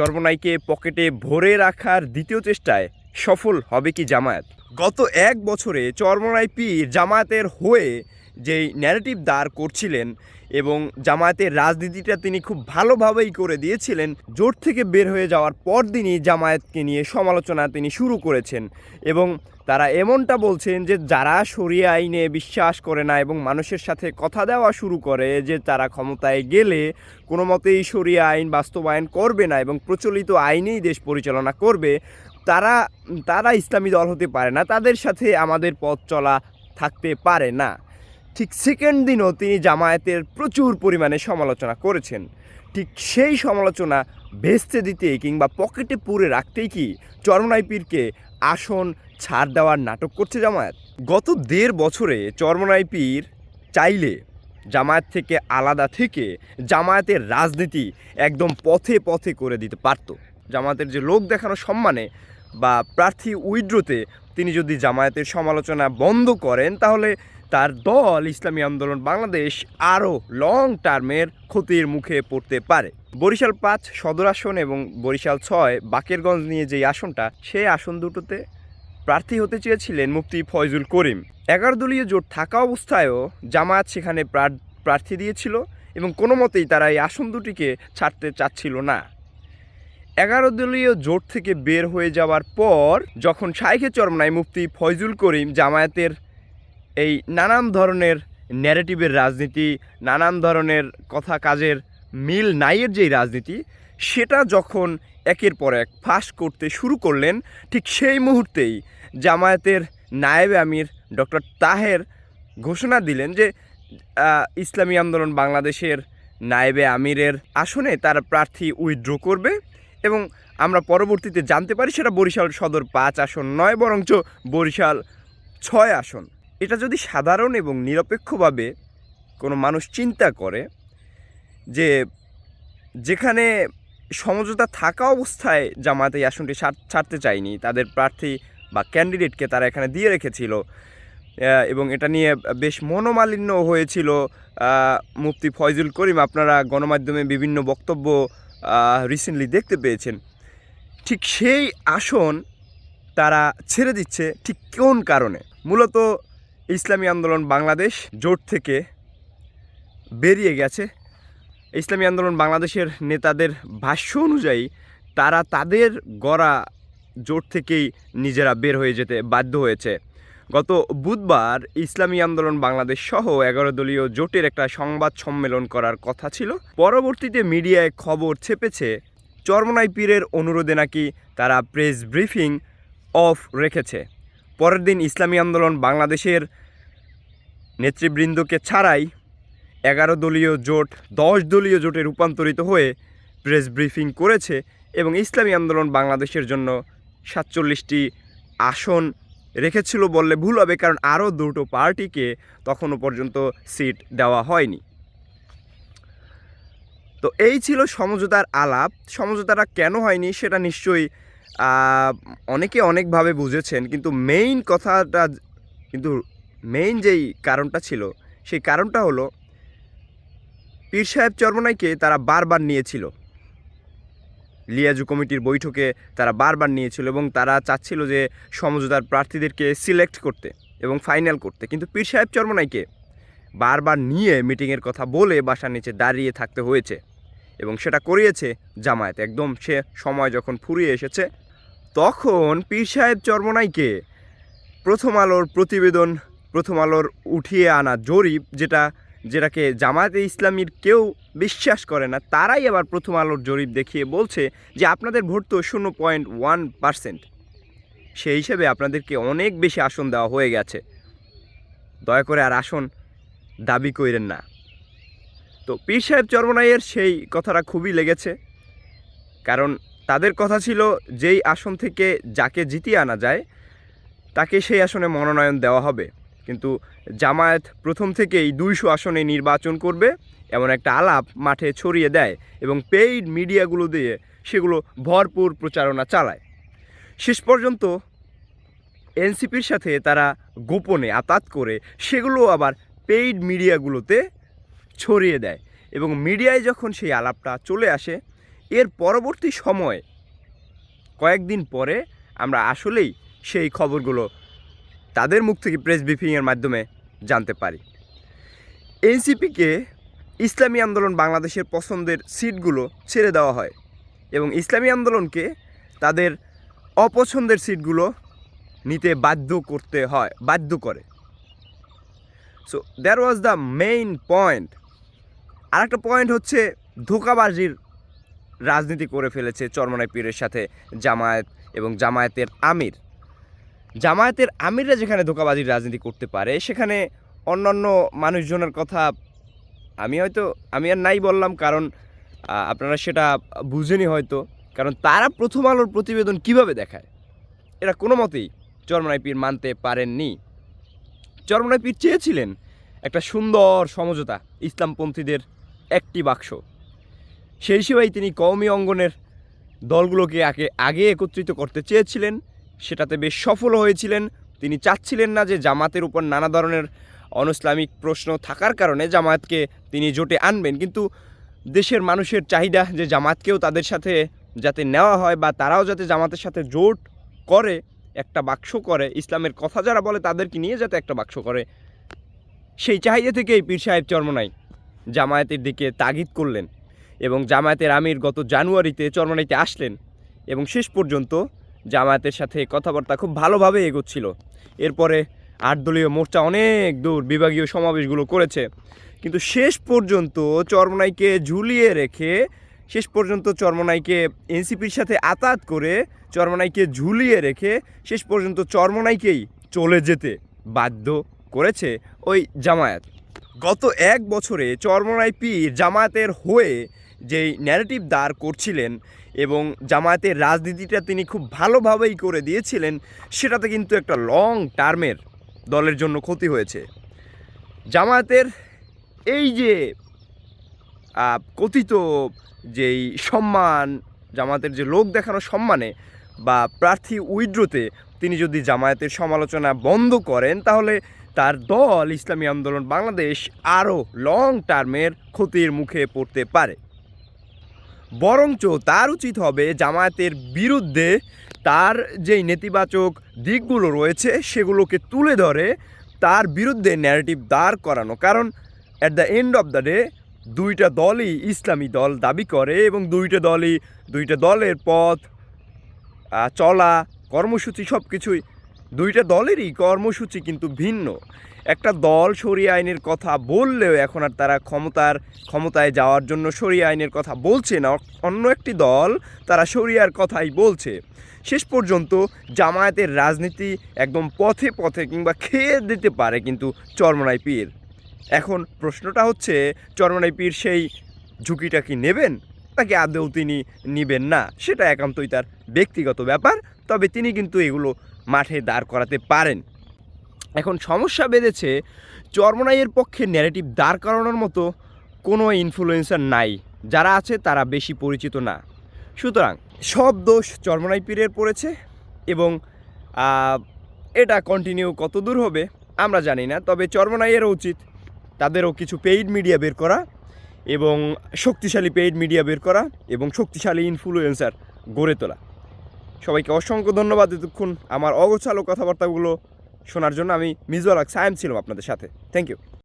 চর্মনাইকে পকেটে ভরে রাখার দ্বিতীয় চেষ্টায় সফল হবে কি জামায়াত? গত এক বছরে চর্মনাই পীর জামায়াতের হয়ে যেই ন্যারেটিভ দাঁড় করছিলেন এবং জামায়াতের রাজনীতিটা তিনি খুব ভালোভাবেই করে দিয়েছিলেন। জোট থেকে বের হয়ে যাওয়ার পর দিনই জামায়াতকে নিয়ে সমালোচনা তিনি শুরু করেছেন এবং তারা এমনটা বলছেন যে যারা সরিয়ে আইনে বিশ্বাস করে না এবং মানুষের সাথে কথা দেওয়া শুরু করে যে তারা ক্ষমতায় গেলে কোনো মতেই সরিয়ে আইন বাস্তবায়ন করবে না এবং প্রচলিত আইনেই দেশ পরিচালনা করবে, তারা তারা ইসলামী দল হতে পারে না। তাদের সাথে আমাদের পথ চলা থাকতে পারে না। ঠিক সেকেন্ড দিনও তিনি জামায়াতের প্রচুর পরিমাণে সমালোচনা করেছেন। ঠিক সেই সমালোচনা ভেস্তে দিতেই কিংবা পকেটে পুরে রাখতেই কি চরমনাই পীরকে আসন ছাড় দেওয়ার নাটক করছে জামায়াত? গত দেড় বছরে চরমনাই পীর চাইলে জামায়াত থেকে আলাদা থেকে জামায়াতের রাজনীতি একদম পথে পথে করে দিতে পারত। জামায়াতের যে লোক দেখানো সম্মানে বা প্রার্থী উইড্রোতে তিনি যদি জামায়াতের সমালোচনা বন্ধ করেন তাহলে তার দল ইসলামী আন্দোলন বাংলাদেশ আরও লং টার্মের ক্ষতির মুখে পড়তে পারে। বরিশাল পাঁচ সদর আসন এবং বরিশাল ছয় বাকেরগঞ্জ নিয়ে যে আসনটা, সেই আসন দুটোতে প্রার্থী হতে চেয়েছিলেন মুফতি ফয়জুল করিম। এগারো দলীয় জোট থাকা অবস্থায়ও জামায়াত সেখানে প্রার্থী দিয়েছিল এবং কোনো মতেই তারা এই আসন দুটিকে ছাড়তে চাচ্ছিল না। এগারো দলীয় জোট থেকে বের হয়ে যাওয়ার পর, যখন শাইখে চরমনায় মুফতি ফয়জুল করিম জামায়াতের এই নানান ধরনের ন্যারেটিভের রাজনীতি, নানান ধরনের কথা কাজের মিল নাইয়ের যেই রাজনীতি, সেটা যখন একের পর এক ফাঁস করতে শুরু করলেন, ঠিক সেই মুহূর্তেই জামায়াতের নায়েবে আমির ডক্টর তাহের ঘোষণা দিলেন যে ইসলামী আন্দোলন বাংলাদেশের নায়েবে আমিরের আসনে তার প্রার্থী উইথড্র করবে এবং আমরা পরবর্তীতে জানতে পারি সেটা বরিশাল সদর পাঁচ আসন নয়, বরঞ্চ বরিশাল ছয় আসন। এটা যদি সাধারণ এবং নিরপেক্ষভাবে কোনো মানুষ চিন্তা করে যে যেখানে সমঝোতা থাকা অবস্থায় জামায়াত এই আসনটি ছাড়তে চায়নি, তাদের প্রার্থী বা ক্যান্ডিডেটকে তারা এখানে দিয়ে রেখেছিল এবং এটা নিয়ে বেশ মনোমালিন্য হয়েছিল মুফতি ফয়জুল করিম। আপনারা গণমাধ্যমে বিভিন্ন বক্তব্য রিসেন্টলি দেখতে পেয়েছেন। ঠিক সেই আসন তারা ছেড়ে দিচ্ছে ঠিক কোন কারণে? মূলত ইসলামী আন্দোলন বাংলাদেশ জোট থেকে বেরিয়ে গেছে। ইসলামী আন্দোলন বাংলাদেশের নেতাদের ভাষ্য অনুযায়ী তারা তাদের গড়া জোট থেকেই নিজেরা বের হয়ে যেতে বাধ্য হয়েছে। গত বুধবার ইসলামী আন্দোলন বাংলাদেশ সহ এগারো দলীয় জোটের একটা সংবাদ সম্মেলন করার কথা ছিল। পরবর্তীতে মিডিয়ায় খবর ছেপেছে, চরমনাই পীরের অনুরোধে নাকি তারা প্রেস ব্রিফিং অফ রেখেছে। পরের দিন ইসলামী আন্দোলন বাংলাদেশের নেতৃবৃন্দকে ছাড়াই এগারো দলীয় জোট, দশ দলীয় জোটে রূপান্তরিত হয়ে প্রেস ব্রিফিং করেছে এবং ইসলামী আন্দোলন বাংলাদেশের জন্য সাতচল্লিশটি আসন রেখেছিল বললে ভুল হবে, কারণ আরও দুটো পার্টিকে তখনও পর্যন্ত সিট দেওয়া হয়নি। তো এই ছিল সমঝোতার আলাপ। সমঝোতাটা কেন হয়নি সেটা নিশ্চয়ই অনেকে অনেকভাবে বুঝেছেন, কিন্তু মেইন কথাটা কিন্তু মেইন যেই কারণটা ছিল, সেই কারণটা হলো পীর সাহেব চরমনাইকে তারা বারবার নিয়েছিল। লিয়াজু কমিটির বৈঠকে তারা বারবার নিয়েছিল এবং তারা চাচ্ছিল যে সমঝোতার প্রার্থীদেরকে সিলেক্ট করতে এবং ফাইনাল করতে। কিন্তু পীর সাহেব চরমনাইকে বারবার নিয়ে মিটিংয়ের কথা বলে বাসার নিচে দাঁড়িয়ে থাকতে হয়েছে এবং সেটা করিয়েছে জামায়াত। একদম সে সময় যখন ফুরিয়ে এসেছে তখন পীর সাহেব চরমনাইকে প্রথম আলোর প্রতিবেদন, প্রথম আলোর উঠিয়ে আনা জরিপ যেটা, যেটাকে জামায়াতে ইসলামীর কেউ বিশ্বাস করে না, তারাই আবার প্রথম আলোর জরিপ দেখিয়ে বলছে যে আপনাদের ভোট তো শূন্য পয়েন্ট ওয়ান পার্সেন্ট। সেই হিসেবে আপনাদেরকে অনেক বেশি আসন দেওয়া হয়ে গেছে। দয়া করে আর আসন দাবি করেন না। তো পীর সাহেব চরমনাইয়ের সেই কথাটা খুবই লেগেছে। কারণ তাদের কথা ছিল যেই আসন থেকে যাকে জিতিয়ে আনা যায়, তাকে সেই আসনে মনোনয়ন দেওয়া হবে। কিন্তু জামায়াত প্রথম থেকেই দুইশো আসনে নির্বাচন করবে, এমন একটা আলাপ মাঠে ছড়িয়ে দেয় এবং পেইড মিডিয়াগুলো দিয়ে সেগুলো ভরপুর প্রচারণা চালায়। শেষ পর্যন্ত এনসিপির সাথে তারা গোপনে আতাত করে সেগুলো আবার পেইড মিডিয়াগুলোতে ছড়িয়ে দেয় এবং মিডিয়ায় যখন সেই আলাপটা চলে আসে এর পরবর্তী সময়ে। কয়েকদিন পরে আমরা আসলেই সেই খবরগুলো তাদের মুখ থেকে প্রেস ব্রিফিংয়ের মাধ্যমে জানতে পারি। এনসিপিকে ইসলামী আন্দোলন বাংলাদেশের পছন্দের সিটগুলো ছেড়ে দেওয়া হয় এবং ইসলামী আন্দোলনকে তাদের অপছন্দের সিটগুলো নিতে বাধ্য করতে হয়, বাধ্য করে। So there was the main point আর একটা পয়েন্ট হচ্ছে ধোকাবাজির রাজনীতি করে ফেলেছে চরমনাই পীরের সাথে জামায়াত এবং জামায়াতের আমির। জামায়াতের আমিররা যেখানে ধোকাবাজির রাজনীতি করতে পারে, সেখানে অন্যান্য মানুষজনের কথা আমি হয়তো, আমি আর নাই বললাম কারণ আপনারা সেটা বুঝেনি হয়তো। কারণ তারা প্রথম আলোর প্রতিবেদন কীভাবে দেখায়? এরা কোনো মতেই চরমনাই পীর মানতে পারেননি। চরমনাই পীর চেয়েছিলেন একটা সুন্দর সমঝোতা ইসলামপন্থীদের একটি বাক্স। সেই হিসেবেই তিনি কওমি অঙ্গনের দলগুলোকে আগে আগে একত্রিত করতে চেয়েছিলেন। সেটাতে বেশ সফল হয়েছিলেন। তিনি চাচ্ছিলেন না যে জামাতের উপর নানা ধরনের অনইসলামিক প্রশ্ন থাকার কারণে জামায়াতকে তিনি জোটে আনবেন। কিন্তু দেশের মানুষের চাহিদা যে জামাতকেও তাদের সাথে যাতে নেওয়া হয় বা তারাও যাতে জামাতের সাথে জোট করে, একটা বাক্স করে, ইসলামের কথা যারা বলে তাদেরকে নিয়ে যাতে একটা বাক্স করে, সেই চাহিদা থেকেই পীর সাহেব চরমনাই জামায়াতের দিকে তাগিদ করলেন। এবং জামায়াতের আমির গত জানুয়ারিতে চরমনাইতে আসলেন এবং শেষ পর্যন্ত জামায়াতের সাথে কথাবার্তা খুব ভালোভাবে এগোচ্ছিল। এরপরে আট দলীয় মোর্চা অনেক দূর বিভাগীয় সমাবেশগুলো করেছে। কিন্তু শেষ পর্যন্ত চরমনাইকে ঝুলিয়ে রেখে শেষ পর্যন্ত চরমনাইকে এনসিপির সাথে আতাত করে চরমনাইকে ঝুলিয়ে রেখে শেষ পর্যন্ত চরমনাইকেই চলে যেতে বাধ্য করেছে ওই জামায়াত। গত এক বছরে চরমনাই পীর জামায়াতের হয়ে যেই ন্যারেটিভ দাঁড় করছিলেন এবং জামায়াতের রাজনীতিটা তিনি খুব ভালোভাবেই করে দিয়েছিলেন, সেটাতে কিন্তু একটা লং টার্মের দলের জন্য ক্ষতি হয়েছে। জামায়াতের এই যে কথিত যেই সম্মান, জামায়াতের যে লোক দেখানো সম্মানে বা প্রার্থী উইড্রোতে তিনি যদি জামায়াতের সমালোচনা বন্ধ করেন, তাহলে তার দল ইসলামী আন্দোলন বাংলাদেশ আরও লং টার্মের ক্ষতির মুখে পড়তে পারে। বরঞ্চ তার উচিত হবে জামায়াতের বিরুদ্ধে তার যেই নেতিবাচক দিকগুলো রয়েছে সেগুলোকে তুলে ধরে তার বিরুদ্ধে ন্যারেটিভ দাঁড় করানো। কারণ at the end of the day দুইটা দলই ইসলামী দল দাবি করে এবং দুইটা দলই, দুইটা দলের পথ চলা, কর্মসূচি সব কিছুই দুইটা দলেরই কর্মসূচি কিন্তু ভিন্ন। একটা দল সরিয়ে আইনের কথা বললেও এখন আর তারা ক্ষমতার, ক্ষমতায় যাওয়ার জন্য সরিয়ে আইনের কথা বলছে না। অন্য একটি দল তারা সরিয়ার কথাই বলছে। শেষ পর্যন্ত জামায়াতের রাজনীতি একদম পথে পথে কিংবা খেয়ে দিতে পারে কিন্তু চরমনাই পীর। এখন প্রশ্নটা হচ্ছে, চরমনাই পীর সেই ঝুঁকিটা কি নেবেন? নাকি আদৌ তিনি নেবেন না? সেটা একান্তই তার ব্যক্তিগত ব্যাপার, তবে তিনি কিন্তু এগুলো মাঠে দাঁড় করাতে পারেন। এখন সমস্যা বেঁধেছে, চরমনাইয়ের পক্ষে ন্যারেটিভ দাঁড় করানোর মতো কোনো ইনফ্লুয়েন্সার নাই। যারা আছে, তারা বেশি পরিচিত না। সুতরাং সব দোষ চরমনাই পীরের পড়েছে এবং এটা কন্টিনিউ কত দূর হবে আমরা জানি না। তবে চরমনাইয়েরও উচিত তাদেরও কিছু পেইড মিডিয়া বের করা এবং শক্তিশালী পেইড মিডিয়া বের করা এবং শক্তিশালী ইনফ্লুয়েন্সার গড়ে তোলা। সবাইকে অসংখ্য ধন্যবাদ এতক্ষণ আমার অগোছালো কথাবার্তাগুলো শোনার জন্য আমি মিজুয়াল সায়েম ছিলাম আপনাদের সাথে। Thank you